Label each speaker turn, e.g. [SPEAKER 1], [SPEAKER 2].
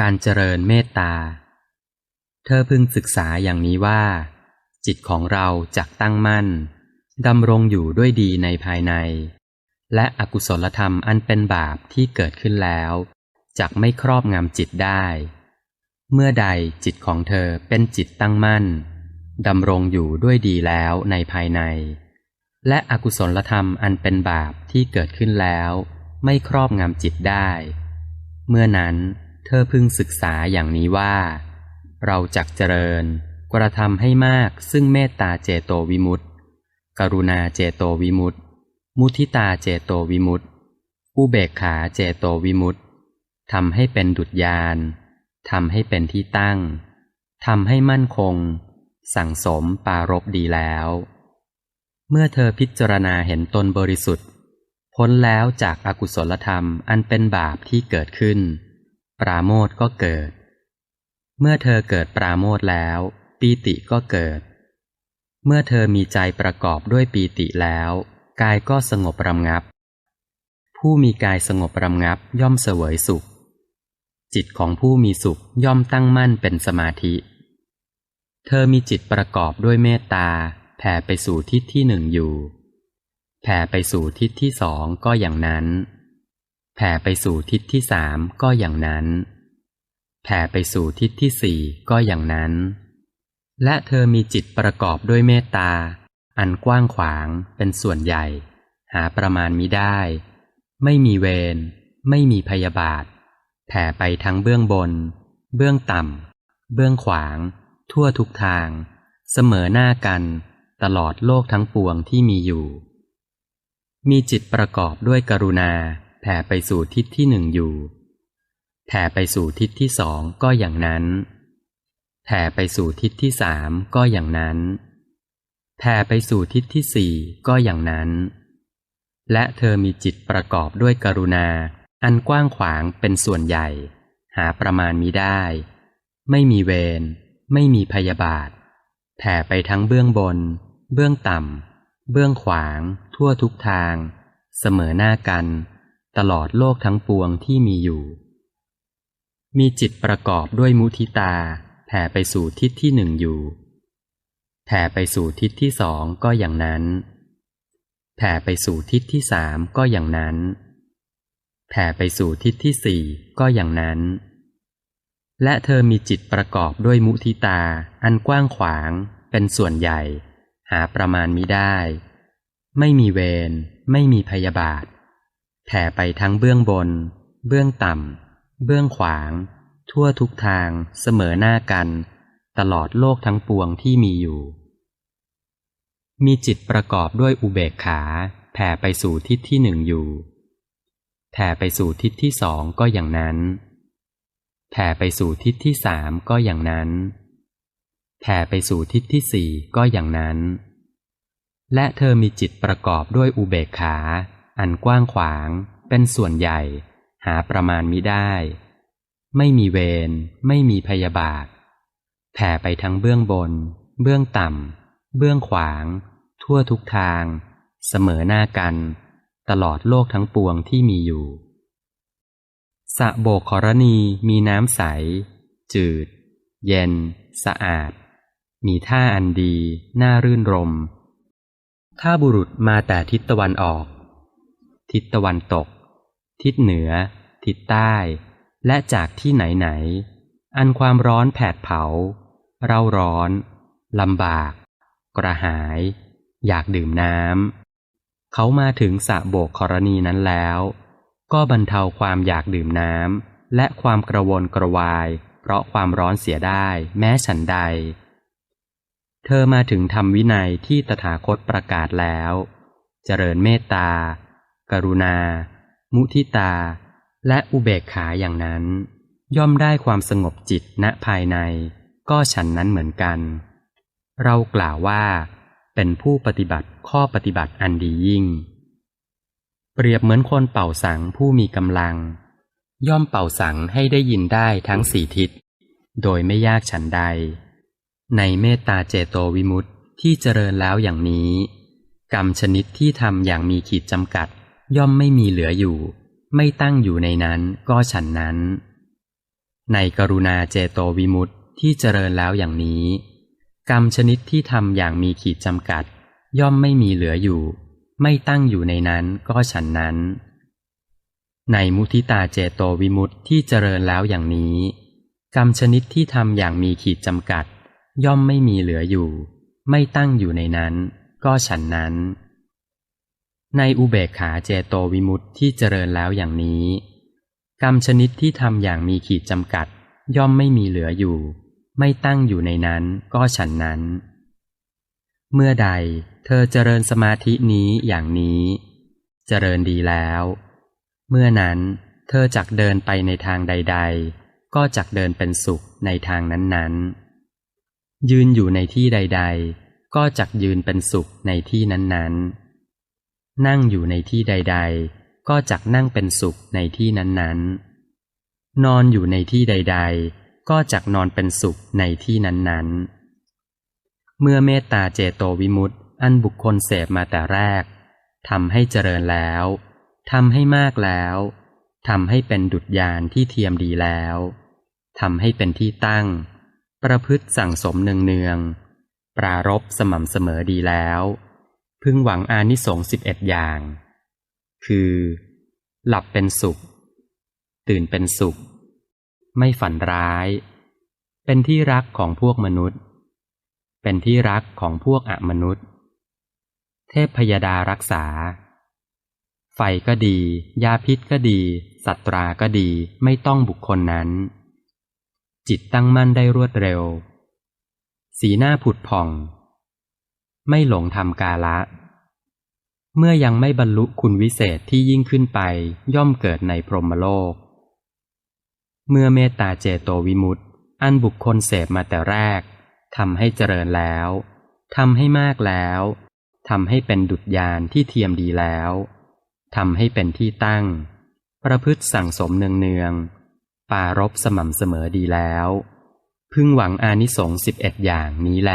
[SPEAKER 1] การเจริญเมตตา เธอพึงศึกษาอย่างนี้ว่า จิตของเราจักตั้งมั่นดำรงอยู่ด้วยดีในภายใน และอกุศลธรรมอันเป็นบาปที่เกิดขึ้นแล้วจักไม่ครอบงำจิตได้ เมื่อใดจิตของเธอเป็นจิตตั้งมั่นดำรงอยู่ด้วยดีแล้วในภายใน และอกุศลธรรมอันเป็นบาปที่เกิดขึ้นแล้ว ไม่ครอบงำจิตได้ เมื่อนั้น เธอพึงศึกษาอย่างนี้ว่า เราจักเจริญ กระทำให้มากซึ่งเมตตาเจโตวิมุตติ กรุณาเจโตวิมุตติ มุทิตาเจโตวิมุตติ อุเบกขาเจโตวิมุตติทำให้เป็นดุจยานทำให้เป็นที่ตั้งทำให้มั่นคง สั่งสมปารบดีแล้ว เมื่อเธอพิจารณาเห็นตนบริสุทธิ์ พ้นแล้วจากอากุศลธรรมอันเป็นบาปที่เกิดขึ้น ปราโมทก็เกิด เมื่อเธอเกิดปราโมทแล้ว ปีติก็เกิด เมื่อเธอมีใจประกอบด้วยปีติแล้ว กายก็สงบรำงับ ผู้มีกายสงบรำงับย่อมเสวยสุข จิตของผู้มีสุขย่อมตั้งมั่นเป็นสมาธิ เธอมีจิตประกอบด้วยเมตตาแผ่ไปสู่ทิศที่หนึ่งอยู่ แผ่ไปสู่ทิศที่สองก็อย่างนั้น แผ่ไปสู่ทิศที่สามก็อย่างนั้น แผ่ไปสู่ทิศที่สี่ก็อย่างนั้น และเธอมีจิตประกอบด้วยเมตตา อันกว้างขวางเป็นส่วนใหญ่ หาประมาณมิได้ ไม่มีเวรไม่มีพยาบาท แผ่ไปทั้งเบื้องบน เบื้องต่ำ เบื้องขวาง ทั่วทุกทาง เสมอหน้ากัน ตลอดโลกทั้งปวงที่มีอยู่ มีจิตประกอบด้วยกรุณา แผ่ไปสู่ทิศที่หนึ่งอยู่ แผ่ไปสู่ทิศที่สองก็อย่างนั้น แผ่ไปสู่ทิศที่สามก็อย่างนั้น แผ่ไปสู่ทิศที่สี่ก็อย่างนั้น และเธอมีจิตประกอบด้วยกรุณา อันกว้างขวางเป็นส่วนใหญ่ หาประมาณมิได้ ไม่มีเวร ไม่มีพยาบาท แผ่ไปทั้งเบื้องบน เบื้องต่ำเบื้องขวาง ทั่วทุกทาง เสมอหน้ากัน ตลอดโลกทั้งปวงที่มีอยู่ มีจิตประกอบด้วยมุทิตา แผ่ไปสู่ทิศที่หนึ่งอยู่ แผ่ไปสู่ทิศที่สองก็อย่างนั้น แผ่ไปสู่ทิศที่สามก็อย่างนั้น แผ่ไปสู่ทิศที่สี่ก็อย่างนั้น และเธอมีจิตประกอบด้วยมุทิตา อันกว้างขวาง เป็นส่วนใหญ่ หาประมาณมิได้ ไม่มีเวร ไม่มีพยาบาท แผ่ไปทั้งเบื้องบน เบื้องต่ำ เบื้องขวาง ทั่วทุกทางเสมอหน้ากัน ตลอดโลกทั้งปวงที่มีอยู่ มีจิตประกอบด้วยอุเบกขา แผ่ไปสู่ทิศที่หนึ่งอยู่ แผ่ไปสู่ทิศที่สองก็อย่างนั้น แผ่ไปสู่ทิศที่สามก็อย่างนั้น แผ่ไปสู่ทิศที่สี่ก็อย่างนั้นและเธอมีจิตประกอบด้วยอุเบกขา อันกว้างขวาง เป็นส่วนใหญ่ หาประมาณมิได้ ไม่มีเวรไม่มีพยาบาท แผ่ไปทั้งเบื้องบน เบื้องต่ำ เบื้องขวาง ทั่วทุกทาง เสมอหน้ากัน ตลอดโลกทั้งปวงที่มีอยู่สะโบกขรณีมีน้ำใส จืด เย็น สะอาด มีท่าอันดี น่ารื่นรม ถ้าบุรุษมาแต่ทิศตะวันออก ทิศตะวันตก ทิศเหนือ ทิศใต้ และจากที่ไหนไหน อันความร้อนแผดเผา เร่าร้อนลำบาก กระหาย อยากดื่มน้ำเขามาถึงสระโบกกรณีนั้นแล้ว ก็บรรเทาความอยากดื่มน้ำและความกระวนกระวาย เพราะความร้อนเสียได้แม้ฉันใด เธอมาถึงธรรมวินัยที่ตถาคตประกาศแล้ว เจริญเมตตา กรุณา มุทิตา และอุเบกขาอย่างนั้น ย่อมได้ความสงบจิตณภายใน ก็ฉันนั้นเหมือนกัน เรากล่าวว่า เป็นผู้ปฏิบัติข้อปฏิบัติอันดียิ่ง เปรียบเหมือนคนเป่าสังผู้มีกำลัง ย่อมเป่าสังให้ได้ยินได้ทั้งสี่ทิศ โดยไม่ยากฉันใด ในเมตตาเจโตวิมุตติที่เจริญแล้วอย่างนี้กรรมชนิดที่ทำอย่างมีขีดจำกัด ย่อมไม่มีเหลืออยู่ ไม่ตั้งอยู่ในนั้นก็ฉันนั้น ในกรุณาเจโตวิมุตติที่เจริญแล้วอย่างนี้ กรรมชนิดที่ทำอย่างมีขีดจำกัด ย่อมไม่มีเหลืออยู่ ไม่ตั้งอยู่ในนั้นก็ฉันนั้น ในมุทิตาเจโตวิมุตติที่เจริญแล้วอย่างนี้ กรรมชนิดที่ทำอย่างมีขีดจำกัด ย่อมไม่มีเหลืออยู่ ไม่ตั้งอยู่ในนั้น ก็ฉันนั้น ในอุเบกขาเจโตวิมุตติที่เจริญแล้วอย่างนี้ กรรมชนิดที่ทำอย่างมีขีดจำกัด ย่อมไม่มีเหลืออยู่ ไม่ตั้งอยู่ในนั้นก็ฉันนั้น เมื่อใดเธอเจริญสมาธินี้อย่างนี้ เจริญดีแล้ว เมื่อนั้นเธอจักเดินไปในทางใด ๆ ก็จักเดินเป็นสุขในทางนั้นๆ ยืนอยู่ในที่ใด ๆ ก็จักยืนเป็นสุขในที่นั้นๆ นั่งอยู่ในที่ใด ๆ ก็จักนั่งเป็นสุขในที่นั้นๆ นอนอยู่ในที่ใด ๆ ก็จักนอนเป็นสุขในที่นั้นๆ เมื่อเมตตาเจโตวิมุตติอันบุคคลเสพมาแต่แรกทำให้เจริญแล้วทำให้มากแล้วทำให้เป็นดุจยานที่เทียมดีแล้วทำให้เป็นที่ตั้ง ประพฤติสั่งสมเนืองๆปรารบสม่ำเสมอดีแล้ว พึงหวังอานิสงส์สิบเอ็ดอย่าง คือ หลับเป็นสุข ตื่นเป็นสุข ไม่ฝันร้าย เป็นที่รักของพวกมนุษย์ เป็นที่รักของพวกอมนุษย์ เทพพยดารักษา ไฟก็ดี ยาพิษก็ดี สัตราก็ดีไม่ต้องบุคคลนั้น จิตตั้งมั่นได้รวดเร็ว สีหน้าผุดผ่อง ไม่หลงทำกาละ เมื่อยังไม่บรรลุคุณวิเศษที่ยิ่งขึ้นไปย่อมเกิดในพรหมโลก เมื่อเมตตาเจโตวิมุตติอันบุคคลเสพมาแต่แรกทำให้เจริญแล้วทำให้มากแล้วทำให้เป็นดุจยานที่เทียมดีแล้วทำให้เป็นที่ตั้ง ประพฤติสั่งสมเนืองๆปารบสม่ำเสมอดีแล้ว พึงหวังอานิสงส์สิบเอ็ดอย่างนี้แล